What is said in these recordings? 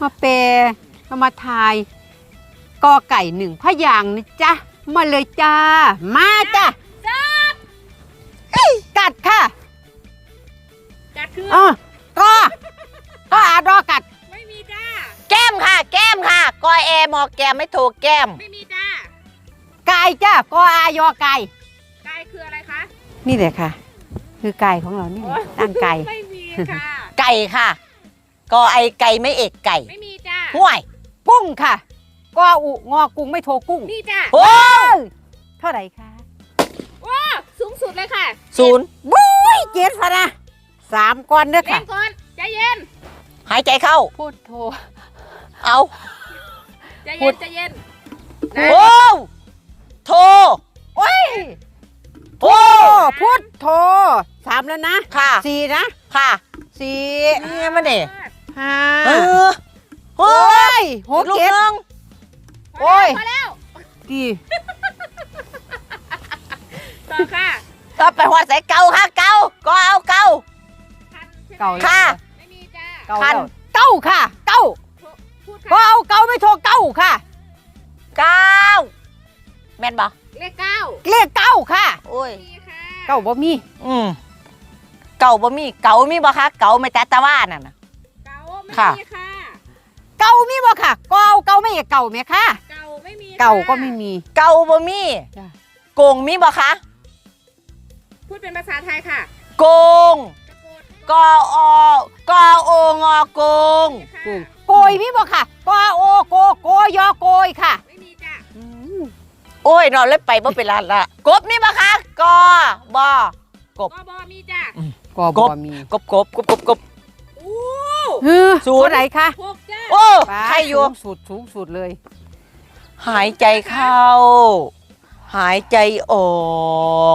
มาเปรมามาทายกอไก่หนึ่งพะยางค์นะจ๊ะ มาเลยจ้า มาจ้ะเอ้ยกัดค่ะกัดคือเออก็ก็อาดอกัด ไม่มีจ้า แก้มค่ะ แก้มค่ะกอแอมอแก้มไม่ถูกแก้ม ไม่มีจ้า ไก่จ้ะกออายอไก่ไก่คืออะไรคะนี่แหละค่ะ คือไก่ของเรานี่แหละตั้งไก่ ไม่มีค่ะ ไก่ค่ะ กอไอไก่ไม่เอกไก่ไม่มีจ้าห่วย กุ้งค่ะกออุงอกุ้งไม่โทรกุ้ง นี่จ้าโอ้เท่าไหร่คะว้าสูงสุดเลยค่ะศูนย์บุ้ยเจ็ดพะนะสามก้อนเด้อเล่ค่ะนก่อนใจเย็น หายใจเข้า พูดโทรเอาใจพูเย็ดนใจเย็นนะโอ้โทรโอ้ยโอ้โอ้พูดโทรสามแล้วนะ ค่ะสี่นะ ค่ะสี่นี่มันเนี่ย ห้าเออโอ้โอ้ยหกลูกเจ็ดนึงโอ้ยพอแล้วดีต่อค่ะก็ไปหัวใส่เกาค่ะเกาก็เอาเกาคันใช่ไหมเก่าค่ะไม่มีจ้าเก่าคันแล้วเก้าค่ะเก้าพูดก็ค่ะเอาเก้าไม่โทรเก้าค่ะเก้าแม่นบ่เลขเก้าเลขเก้าค่ะโอ้ยมีค่ะเก้าบ่มีอืมเก่าบ่มีเก่ามีบ่คะเก่าไม่แต่ตะว่านั่นน่ะเก้าไม่ ค่ะมีค่ะ เก้ามีบ่ค่ะก็เอาเก้าไม่เก้าไหมค่ะ เก้าไม่มีเก้าก็ค่ะไม่มี เก่าบ่มีจ้ะ โกงมีบ่คะพูดเป็นภาษาไทยค่ะโกงตะโกนกออกอโองอโกงค่ะกุ้งโกยมีบ่ค่ะก็โอโกโกยอโกยค่ะไม่มีจ้าอืมโอ้ยนอนเลยไปบ่เป็นลานละกบมีบ่คะกอบอ กบกบมีจ้าก็กบ่บมี กบกบกบกบกบอู้เฮ้อศูนย์ เท่าไหร่คะหกจ้าโอ้ป๊าใครอยู่ สูงสุดสูงสุดเลย หายใจเข้า หายใจออ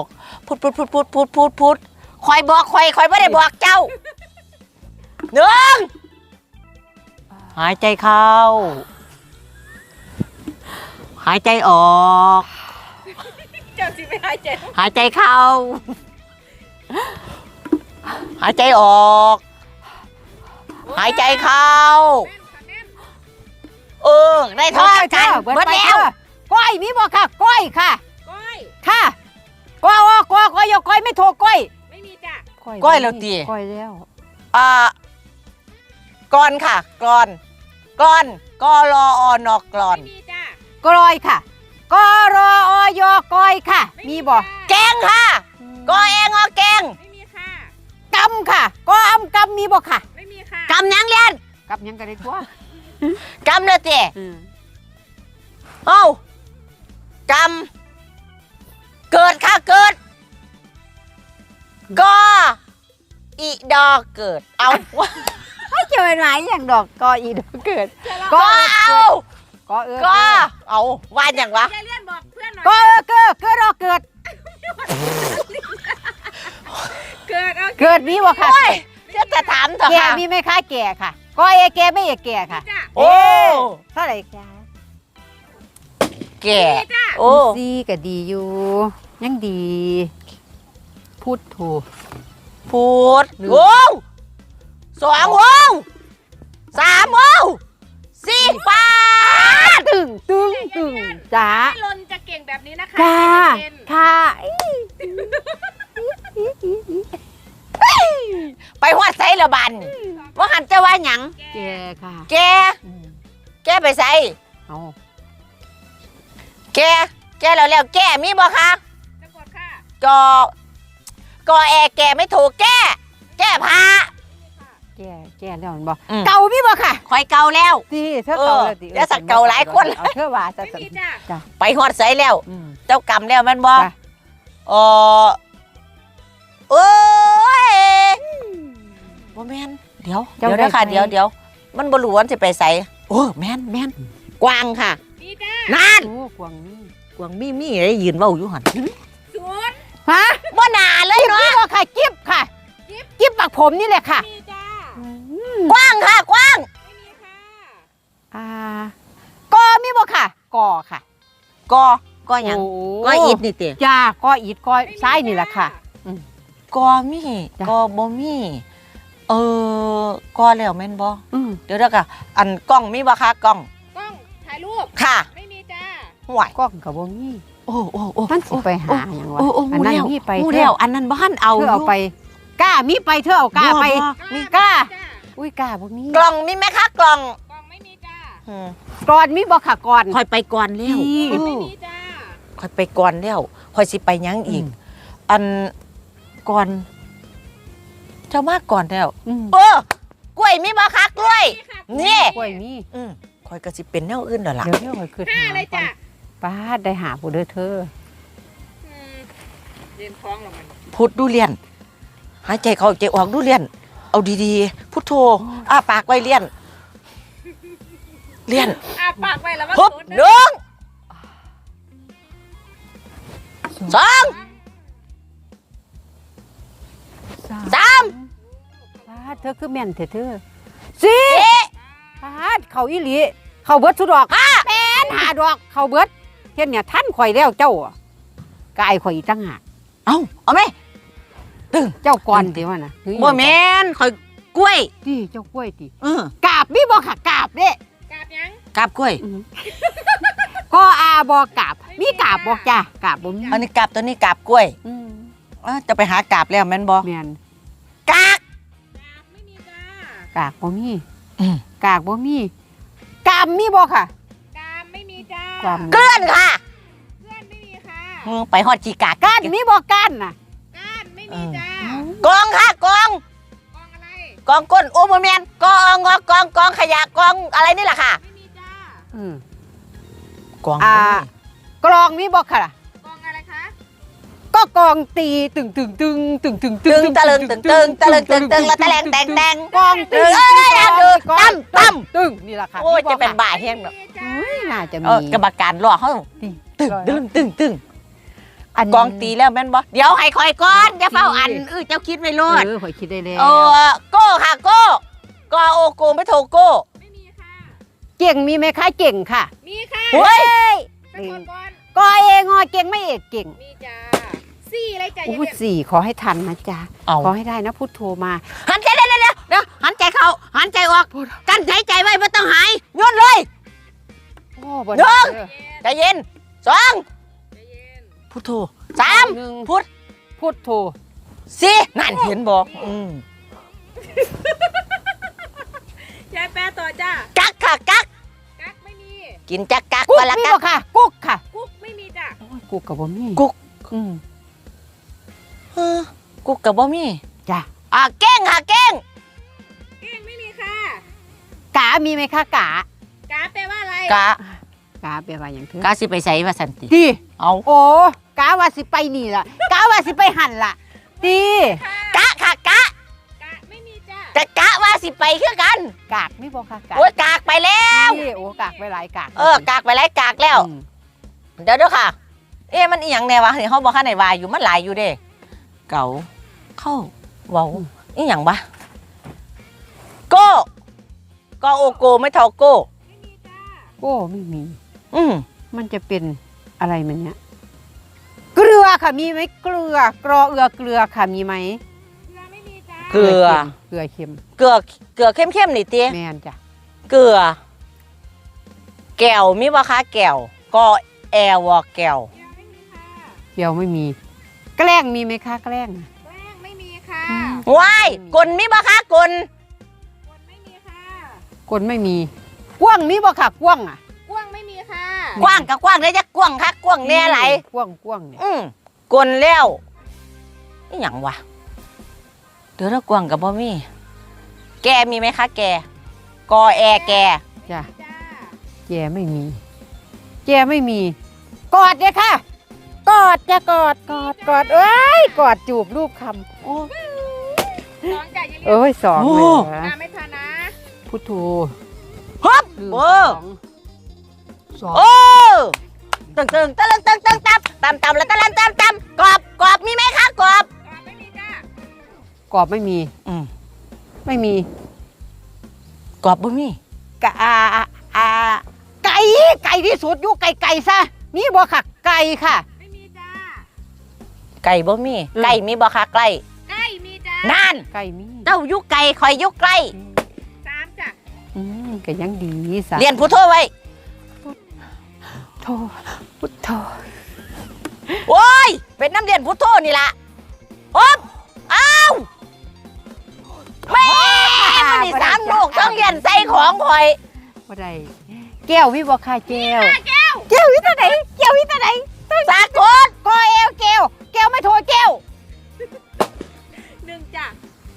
กพุดพุดพุดพุดพุดพุดพุดคอยบอกคอยคอยไม่ได้บอกเจ้าหนึ่งหายใจเข้า หายใจออก เจ้าสิไม่หายใจหายใจเข้า หายใจออก หายใจเข้าแม่นค่ะแม่นเออได้ทอดกันเบิดเบิดไปแล้วเถอะก้อยมีบ่ค่ะ ก้อยค่ะ ก้อย ค่ะก้อยโก้อยก้อยยอก้อยไม่โทรก้อย ไม่มีจ้าก้อยแล้วติก้อยแล้ว อ่าก่อนค่ะก่อนก่อนกอรออนอกรอนไม่มีจ้ากลอยค่ะกรออยก้อยค่ะ มีบ่แกงค่ะกอเองอแกงไม่มีค่ะกำค่ะกออำกำมีบ่ค่ะไม่มี ค่ะกำยังเรียนกำยังกันได้ตัวกำเลยเจ๊อืมเอ้ากำเกิดค่ะเกิดกออีดอเกิด เอาให้เจอไหนอย่างดอกกออีดอกเกิดก็เอากอเออก็เอาว่าอย่างวะยายเลี่ยนบอกเพื่อนหน่อยกอเออเกิดเกิดรอเกิด เกิดเอาเกิดมีบ่ค่ะโอ้ย จะจะถามเถอะแก่ค่ะมีไหมคะแก่ค่ะกอเอแก่ไม่เอแก่ค่ะจ้าโอ้เท่าไหร่คะแก่มีจ้าโอ้ซีก็ดีอยู่ ยังดี พูดถูก พูดหนึ่งวงสองวงสามวงสี่ป้าดตึงตึงตึงจ้าพี่ลนจะเก่งแบบนี้นะคะค่ะใจเย็นค่ะ ไปหัวใส่ละบันว่าหันจะว่าหยังแกแกค่ะ แก แกไปใส่เอาแก แกแล้วแล้วแกมีบ่คะสะกดค่ะกอกอแอแกไม่ถูกแกแกพาแกแกแล้วมันบอกอืมเก่ามีบ่ค่ะคอยเกาแล้วดีเธอเก่าแล้วดิเออเดี๋ยวสักเก่าหลายคนเอาเธอว่าจะไม่สักมีจ้าไปหัวใส่แล้วอืมเจ้ากรรมแล้วแมันบ่จ้ะเออ โอ้ยบ่แม่นเดี๋ยวเดี๋ยวนะค่ะ เดี๋ยวเดี๋ยวมันบ่รู้ว่าสิไปใส่โอ้แม่นแม่นกวางค่ะมีจ้านั่นโอ้กวางนี่กวางมีมีได้ยืนเว้าอยู่หั่นศูนย์ฮะบ่น่าเลยเนาะนี่บ่ค่ะจิ๊บค่ะจิ๊บจิ๊บปักผมนี่แหละค่ะ มีจ้ากว้างค่ะกว้างไม่มีค่ะอ่ากอมีบ่ค่ะกอค่ะกอกอหยังโกออิดนี่ติจ้ากออิดกอซ้ายนี่แหละค่ะ กอมีจ้ะกอบ่มีเออก็แล้วแม่นบ่อืมเดี๋ยวเด้อค่ะอันกล้องมีบ่คะกล้องกล้องถ่ายรูปค่ะไม่มีจ้าห่วยกล้องกับบ่มีโอ้โอ้โอ้มันสิไปหาหยังวะโอ้โอ้อันหูนั้นแล้วมีไปหูเธแล้วออันนั้นบ้านเอาเธอเอาไปกล้ามีไปเธอเอากล้าไปบ่บ่มีกล้าจ้าอุ้ยกล้าบ่มีกล่องมีไหมคะกล่องกล้องไม่มีจ้าอืมก่อนมีบ่ค่ะก่อนค่อยไปก่อนแล้วนี่เอไม่อมีจ้าค่อยไปก่อนแล้วค่อยสิไปหยังอีกอืมอัน ก่อนเจ้ามาก่อนแล้วอืมเออกล้วยมีบ่คะกล้วยค่ะนี่กล้วยมีอืมค่อยก็สิเป็นแนวอื่นแล้วล่ะเดี๋ยวเดี๋ยวค่อยขึ้นห้าเลยจ้าป้าดได้หาผู้เด้อเธออืมเรียนคล้องหรอมันพูดดูเรียน หายใจเข้าใจออกดูเรียน เอาดีๆ พุทโธอ้าปากไว้เรียน เรียนอะปากไว้แล้วว่าพบศูนย์หนึ่งสอง ธอคือแม่นเถอะเธอสี่เอ๊ะป้าดเขาอีหลีเขาเบิดสุดดอกแม่นหาดอกเขาเบิดเฮ็ดเนี่ยท่านข่อยแล้วเจ้าอะกายข่อยอีกตั้งหากเอาเอาไหมตึงเจ้าก่อนติว่าน่ะเฮ้ยบ่แมนคอยกล้วยติเจ้ากล้วยติเออกาบมีบ่ค่ะกาบเด้กราบยังกาบกล้วยก็อาบอกาบมีกาบบอกจ้ากาบบ่มีอันนี้กาบตัวนี้กาบกล้วยอืมเอ้าจะไปหากาบแล้วแม่นบ่แม่นากบ่มีอืม กากบ่มีกามมีบ่ค่ะกรามไม่มีจ้ากาม เกลื่อนค่ะเพื่อนไม่มีค่ะมึงไปฮอดจีกากก้านมีบ่ก้านน่ะก้านไม่มีจ้ากองค่ะกอง กองอะไร กองก้นโอ้บ่แมนกองงอกองกองขยะกองอะไรนี่แหละค่ะ ไม่มีจ้า อืม กองอ่ากลองมีบ่ค่ะกองอะไรคะ ก็กองตีตึงตึงตึงตึงตึงตึงตะลึงตึงตึงตะลึงตึงตึงแล้วตะแลงแตงแตงกองตีเอ้ยอยาดูกองตั้มตั้มตึงนี่ล่ะค่ะโอ้ยจะเป็นบ่าแห้งแบบไม่มีจ้าอุ้ยน่าจะมีกรรมการรอเขาตึงตึงตึงตึงกองตีแล้วแม่นบ่เดี๋ยวให้คอยก่อนอย่าเฝ้าอันเออเจ้าคิดไม่รอดเออข่อยคิดได้แล้วเออโก้ค่ะโก้กอโอโกไม่โทโก้ไม่มีค่ะ เก่งมีไหมคะเก่งค่ะ มีค่ะเฮ้ยสะกดก่อนกอเองอเก่งไม่เอกเก่งมีจ้า สี่อะไรจ้าอู้อย่าเรียกสี่ขอให้ทันนะจ๊ะเอา ขอให้ได้นะพุทโธมา หันใจเดี๋ยวเดี๋ยวเดี๋ยวเดี๋ยวหันใจเข้าหันใจออกกั้นหายใจไว้ไม่ต้องหายโยนเลย โอ้บ่หนึ่ง เด้อใจเย็นสองใจเย็นพุทโธสามหนึ่งพุทพุทโธสี่นั่นเห็นบ่อืมยายแปลต่อจ้ากักค่ะกักกักไม่มี กินจักกักกุ๊กวันละมีกับ่กค่ะ กุ๊กค่ะ กุ๊กไม่มีจ้าโอ้ยกุ๊กกับบ่มีกุ๊ก อืม เออกุกกับบ่มีจ้ะอะเก้งค่ะเก้งเก้งไม่มีค่ะกามีไหมคะกากาแปลว่าอะไรกะกาแปลว่าอย่างเถอะกะสิไปใส่ว่าสันติดีเอาโอ้กาว่าสิไปนี่ล่ะกาว่าสิไปหันล่ะดีค่ะกะค่ะกะกะไม่มีจ้าแต่กะว่าสิไปคือกัน กากมีบ่ค่ะกากโอ้ยกากไปแล้วนี่โอ้กากไปหลายกากเออกากไปแล้วกากแล้วอืมเดี๋ยวเดี๋ยวค่ะ เอ๊ะมันอีหยังแน่วะเดี๋ยวเขาบอกข้าในวายอยู่มันหลายอยู่เด้ เก่าเข้าเว้าอีหยังวะโก้ก็โอโกไม่เท่าโก้ไม่มีจ้าโอ้ไม่มี อืมมันจะเป็นอะไรมันเนี้ยเกลือค่ะมีไหมเกลือกรอเอือเกลือค่ะมีไหมเกลือไม่มีจ้าเกลือเกลือเค็มเกลือเกลือเข้มๆนี่เตี้ยแม่นจ้ะเกลือ แก้วมีบ่คะแก้วก็แอลวอแก้วเกลือไม่มีค่ะเดี๋ยวไม่มี แกล้งมีไหมคะแกล้ง แป้งไม่มีค่ะอืมว้ายกลมีบ่คะกลกดไม่มีค่ะคนไม่มีกว้างมีบ่ค่ะกว้างอะกว้างไม่มีค่ะกว้างกับกว้างได้จะกว้างคักกว้างแน่ไหลกว้างกว้างเนี่ยอืมกลแล้วนี่หยังวะเดี๋ยวเรากว้างกับบ่มี แกมีไหมคะแกกอแอแก จ้ะจ้าแกไม่มี แกไม่มี กอดเลยค่ะ กอดจะกอดกอดกอดเอ้ยกอดจูบรูปคำโอ้สองจ้าอย่าเรียกเอ้ยสองเลยเหรอตามไม่ทันนะพุทโธฮึบลืมโอ้สองสองโอ้ตึงตึงตะลึงตึงตึงตับตำตำแล้วตะลันตำตำกรอบกรอบมีไหมคะกรอบกอบไม่มีจ้ากรอบไม่มีอืมไม่มีกรอบบ่มีกะอาอาอาไก่ไก่ที่สุดอยู่ไก่ไก่ซะมีบ่ค่ะไก่ค่ะ ไม่มีจ้าไก่บ่มีอืม ไก่มีบ่คะไก่ใกล้มีจ้านั่นไก่มีเจ้าอยุไกลคอยอยุใกล้ สามจ้ะอืมก็ยังดีสาเรียนผู้โทไว้ โทพุทโธโอ้ย เป็นน้ำเรียนพุทโธนี่ละอ๊บอ้าวแม่มันนี่สามลูกต้องเรียนใส่ของคอย บ่ได้แก้ววิบ่ค่ะแก้วแก้วแก้ววิตาไหนแก้ววิตาไหนสากลกอเอวแก้ว แก้วไม่โทรแก้วหนึ่งจ้ะ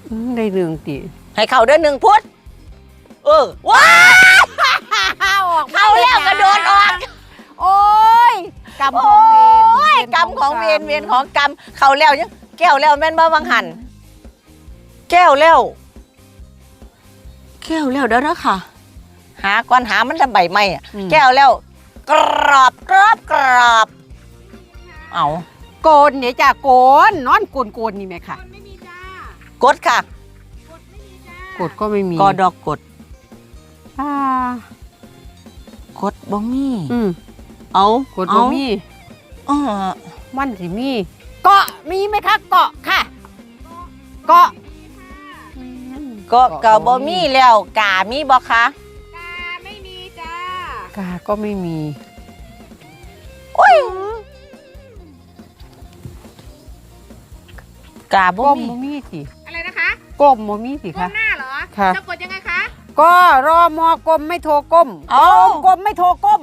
อืมได้เรื่องติให้เข้าเดือนหนึ่งพุทธเออว้าออกเข้าแล้วกระโดดออก โอ้ยกรรมโอของเวร้ยกรรมของเวรเวรของกรรมเข้าแล้วยังแก้วแล้วแม่นบ่วังหัน แก้วแล้ว แก้วแล้วเด้อนะค่ะ หาก่อนหามันจะใบไม้อะอืม แก้วแล้ว กรอบกรอบกรอบ เอา โกนเนี่ยจ้ะโกนนอนโกนโกนนี่ไหมคค่ะนไม่มีจ้ะกดค่ะ กดไม่มีจ้ะกดก็ไม่มีกอดอกกด อ่ากดบ่มีอืมเอากดบ่มีเออมันสิมี เกาะมีไหมคะเกาะค่ะ เกาะก็กะบ่มีแล้วกามีบ่คะกาไม่มีจ้ะกาก็ไม่มีโอ้ย กาบ่ก้มมีบ่มีสิอะไรนะคะก้มบ่มีสิก้คะ มหน้าเหรอค่ะจะกดยังไงคะก็รอมอกลมไม่โทรก้มเอ้าก้มไม่โทรก้ม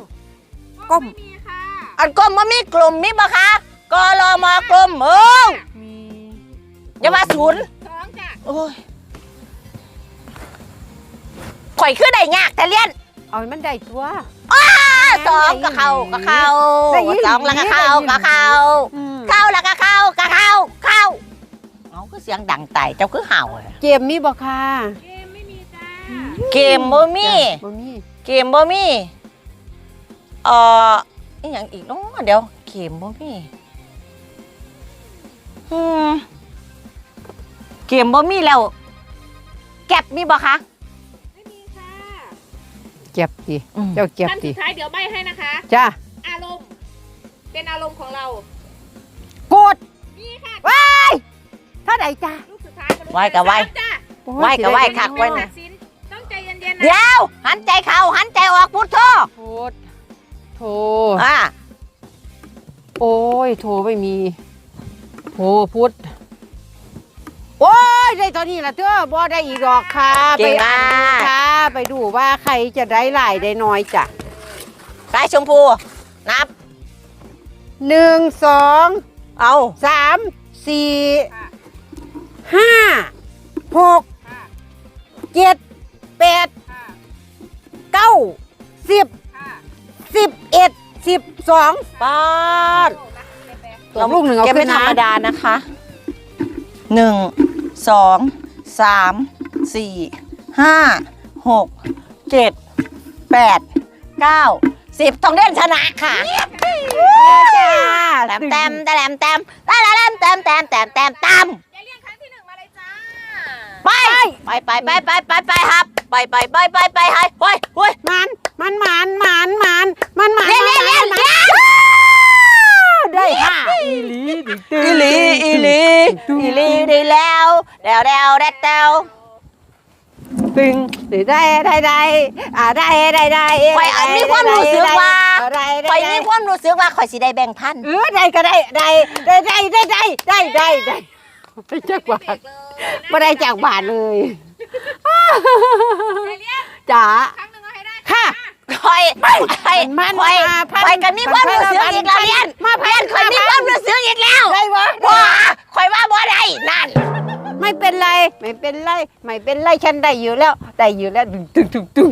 ก้ม ไม่มีค่ะอันกลมบ่มีกลุ่มมีบ่คะกรมกลุ่มเออมีอย่ามาศูนย์สองจ้ะโอ้ยข่อยคือได้ยากแต่เรียนเอาให้มันได้ตัว อ้าสองก็เข้าก็เข้าได้อีหลีสองแล้วก็เข้าก็เข้าอืมเข้าแล้วก็เข้าก็เข้าเข้า เอาก็เสียงดังไต่เจ้าคือเห่าอะเกมมีบ่ค่ะเกมไม่มีจ้ะเกมบ่มีบ่มีเกมบ่มีเอ่ออีหยังอีกเนาะเดี๋ยวเกมบ่มีอืมเกมบ่มีแล้วแก็บมีบ่คะไม่มีค่ะเก็บสิเจ้าเก็บคำสิสุดท้ายเดี๋ยวใบให้นะคะจ้าอารมณ์เป็นอารมณ์ของเรากดมีค่ะว้าย เท่าไหร่จ้า ลูกสุดท้ายมาลุ้นไหว้กับไหว้สามจ้ะไหว้กับไหว้คักไว้ตันะดสินต้องใจเย็นๆนะ เดี๋ยวหันใจเข้าหันใจออกพุทโธโทษโทอ่าโอ้ยโทไม่มีโทพุทธโอ้ยได้ตอนนี้ละเธอบ่ได้อีกดอกค่ะเก่งไปอ่ามานกดูค่ะไปดูว่าใครจะได้หลายได้น้อยจ้ะสายชมพูนับหนึ่งสองเอาสามสี่ค่ะ ห้าหกค่ะเจ็ดแปดค่ะเก้าสิบค่ะสิบเอ็ดสิบสองป้าดโอ้มาเรียบร้อยตกลูกหนึ่งเอาแกขึ้ไม่นธรนะรมดานะคะหนึ่งสองสามสี่ห้าหกเจ็ดแปดเก้าสิบต้องเล่นชนะค่ะจ้าแต้มแต้มแต้มแต้มแต้มแต้มแต้มแต้มแต้มแต้มแต้ม ไปไปไปไปไปไปไปครับไปไปไปไปไปไปเฮ้ยเฮ้ยมันมันมันมันมันมันมันเรียนเรียนเรียนมันได้ค่ะอีหลีดิตึ้งอีหลีอีหลีอีหลีได้แล้วแล้วแล้วแล้วแล้วตึงได้ได้ได้อ่าได้ได้ได้ข่อยอาจมีความรู้สึกว่าได้ข่อยมีความรู้สึกว่าข่อยสิได้แบ่งพันเออได้ก็ได้ได้ได้ได้ได้ได้ได้ได้ได้ได้จากบา ทไม่ได้จากบาทเลยอย่าเรียกจ๋าครั้งหนึ่งเอาให้ได้ค่ะข่อยข่อยมันข่อยมาพันข่อยก็มีความรู้สึกพันอีกแล้วเรียนมาพันเรียนข่อยมีมาพันความรู้สึกอีกแล้วได้วะว้าข่อยว่าบ่ได้นั่น ไม่เป็นไร ไม่เป็นไร ไม่เป็นไรฉันได้อยู่แล้ว ได้อยู่แล้วตึงตึงตึงตึง